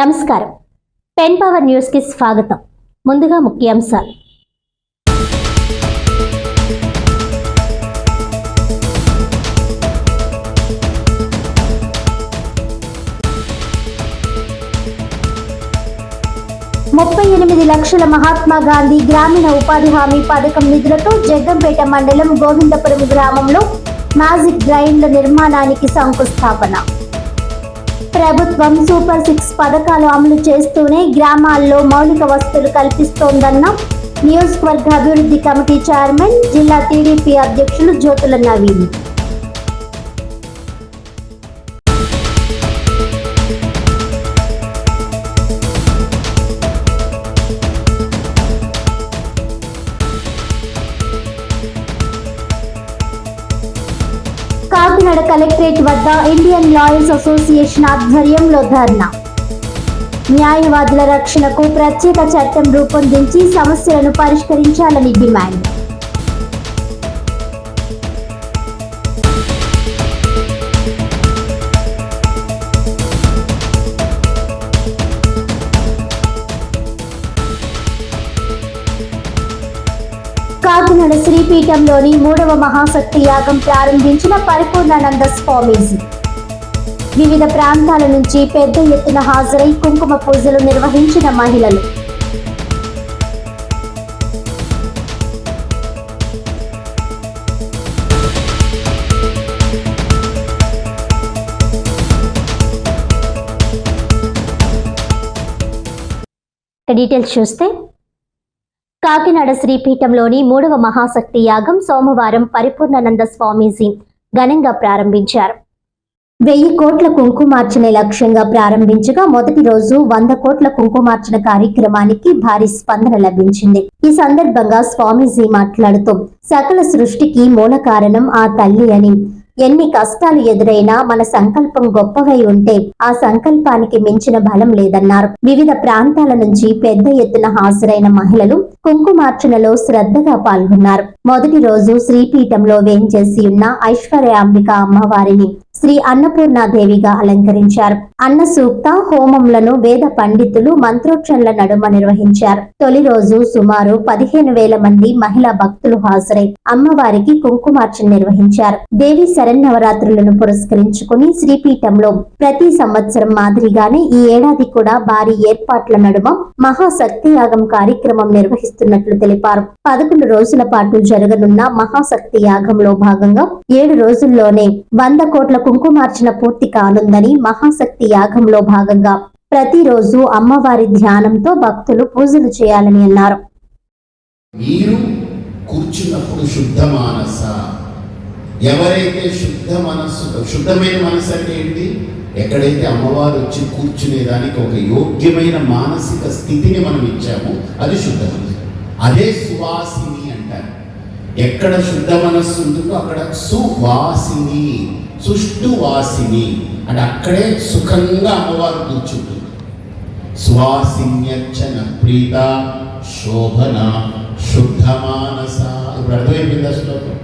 నమస్కారం. Pen power న్యూస్కి స్వాగతం. ముందుగా ముఖ్యాంశాలు. ముప్పై ఎనిమిది లక్షల మహాత్మా గాంధీ గ్రామీణ ఉపాధి హామీ పథకం నిధులతో జగ్గంపేట మండలం గోవిందపురం గ్రామంలో మ్యాజిక్ గ్రైండ్ల నిర్మాణానికి శంకుస్థాపన. ప్రభుత్వం సూపర్ సిక్స్ పథకాలు అమలు చేస్తూనే గ్రామాల్లో మౌలిక వసతులు కల్పిస్తోందన్న నియోజకవర్గ అభివృద్ధి కమిటీ చైర్మన్ జిల్లా టీడీపీ అధ్యక్షులు జ్యోతుల నవీన్. కాకినాడ కలెక్టరేట్ వద్ద ఇండియన్ లాయర్స్ అసోసియేషన్ ఆధ్వర్యంలో ధర్నా. న్యాయవాదుల రక్షణకు ప్రత్యేక చట్టం రూపొందించి సమస్యలను పరిష్కరించాలని డిమాండ్. కాకినాడ శ్రీపీఠంలోని మూడవ మహాశక్తి యాగం ప్రారంభించిన పరిపూర్ణానంద స్వామీజీ. వివిధ ప్రాంతాల నుంచి పెద్ద ఎత్తున హాజరై కుంకుమ పూజలు నిర్వహించిన మహిళలు. డీటెయిల్స్ చూస్తే కాకినాడ శ్రీపీఠంలోని మూడవ మహాశక్తి యాగం సోమవారం పరిపూర్ణానంద స్వామీజీ ఘనంగా ప్రారంభించారు. వెయ్యి కోట్ల కుంకుమార్చనే లక్ష్యంగా ప్రారంభించగా మొదటి రోజు వంద కోట్ల కుంకుమార్చన కార్యక్రమానికి భారీ స్పందన లభించింది. ఈ సందర్భంగా స్వామీజీ మాట్లాడుతూ సకల సృష్టికి మూల కారణం ఆ తల్లి అని ఎన్ని కష్టాలు ఎదురైనా మన సంకల్పం గొప్పవై ఉంటే ఆ సంకల్పానికి మించిన బలం లేదన్నారు. వివిధ ప్రాంతాల నుంచి పెద్ద ఎత్తున హాజరైన మహిళలు కుంకుమార్చనలో శ్రద్ధగా పాల్గొన్నారు. మొదటి రోజు శ్రీపీఠంలో వేంచేసి ఉన్న ఐశ్వర్యాంబిక అమ్మవారిని శ్రీ అన్నపూర్ణాదేవిగా అలంకరించారు. అన్న సూక్త హోమంలను వేద పండితులు మంత్రోక్షణల నడుమ నిర్వహించారు. తొలి రోజు సుమారు పదిహేను వేల మంది మహిళా భక్తులు హాజరై అమ్మవారికి కుంకుమార్చన నిర్వహించారు. దేవి శరన్నవరాత్రులను పురస్కరించుకుని శ్రీపీఠంలో ప్రతి సంవత్సరం మాదిరిగానే ఈ ఏడాది కూడా భారీ ఏర్పాట్ల నడుమ మహాశక్తి యాగం కార్యక్రమం నిర్వహిస్తున్నట్లు తెలిపారు. పదకొండు రోజుల పాటు జరగనున్న మహాశక్తి యాగంలో భాగంగా ఏడు రోజుల్లోనే వంద కోట్ల కుంకుమార్చన పూర్తి కానుందని మహాశక్తి యాగంలో భాగంగా ప్రతిరోజు అమ్మవారి ధ్యానంతో భక్తులు పూజలు చేయాలని అన్నారు. మీరు కూర్చున్నప్పుడు శుద్ధ మానస. ఎవరైతే శుద్ధ మనస్సు శుద్ధమైన మనసు అంటే ఏంటి? ఎక్కడైతే అమ్మవారు వచ్చి కూర్చునేదానికి ఒక యోగ్యమైన మానసిక స్థితిని మనం ఇచ్చామో అది శుద్ధ. మనసు అదే సువాసిని అంటారు. ఎక్కడ శుద్ధ మనస్సు ఉంటుందో అక్కడ సువాసిని సుష్టు వాసిని. అంటే అక్కడే సుఖంగా అమ్మవారు కూర్చుంటుంది. సువాసిన్యచ్చన ప్రీత శోభన శుద్ధ మానస. ఇప్పుడు అర్థమైపోయింది శ్లోకం?